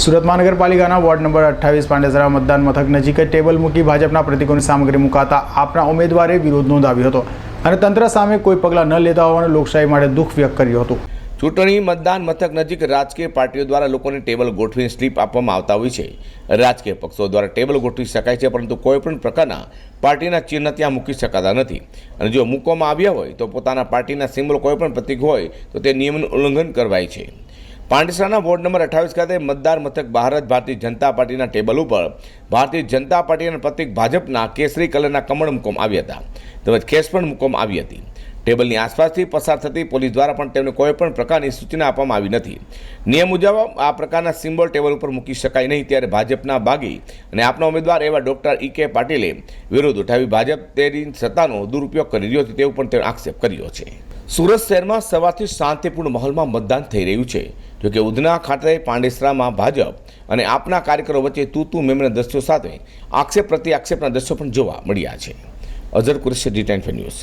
સુરત મહાનગરપાલિકાના ward number અઠ્ઠાવીસ પાંડેસરા મતદાન મથક નજીક ટેબલ મૂકી ભાજપના પ્રતિકોની સામગ્રી મુકાતા આપના ઉમેદવારે વિરોધ નોંધાવ્યો હતો અને તંત્ર સામે કોઈ પગલાં ન લેતા હોવાનું લોકશાહી માટે દુઃખ વ્યક્ત કર્યું હતું. ચૂંટણી મતદાન મથક નજીક રાજકીય પાર્ટીઓ દ્વારા લોકોને ટેબલ ગોઠવીને સ્લીપ આપવામાં આવતા હોય છે. રાજકીય પક્ષો દ્વારા ટેબલ ગોઠવી શકાય છે, પરંતુ કોઈપણ પ્રકારના પાર્ટીના ચિહ્ન ત્યાં મૂકી શકાતા નથી. અને જો મૂકવામાં આવ્યા હોય તો પોતાના પાર્ટીના સિમ્બોલ કોઈ પણ પ્રતીક હોય તો તે નિયમનું ઉલ્લંઘન કરવાય છે. પાંડેસરાના વોર્ડ નંબર અઠ્ઠાવીસ ખાતે મતદાર મથક ભારત ભારતીય જનતા પાર્ટીના ટેબલ ઉપર ભારતીય જનતા પાર્ટીના પ્રતિક ભાજપના કેસરી કલરના કમળ મૂકવામાં આવ્યા હતા. તેમજ ખેસ પણ મૂકવામાં આવી હતી. ટેબલની આસપાસથી પસાર થતી પોલીસ દ્વારા પણ તેમને કોઈ પણ પ્રકારની સૂચના આપવામાં આવી નથી. નિયમ મુજબ આ પ્રકારના સિમ્બોલ ટેબલ ઉપર મૂકી શકાય નહીં ત્યારે ભાજપના બાગી અને આપના ઉમેદવાર એવા ડોક્ટર ઈ કે પાટીલે વિરોધ ઉઠાવી ભાજપ તેની સત્તાનો દુરુપયોગ કરી રહ્યો છે તેવું પણ તેણે આક્ષેપ કર્યો છે. સુરત શહેરમાં સવારથી શાંતિપૂર્ણ માહોલમાં મતદાન થઈ રહ્યું છે. જોકે ઉધના ખાતે પાંડેસરામાં ભાજપ અને આપના કાર્યકરો વચ્ચે તું તું મેમના દ્રશ્યો સાથે આક્ષેપ પ્રતિ આક્ષેપના દ્રશ્યો પણ જોવા મળ્યા છે. અઝર કુરેશી, ડી ટેન્ફે ન્યૂઝ.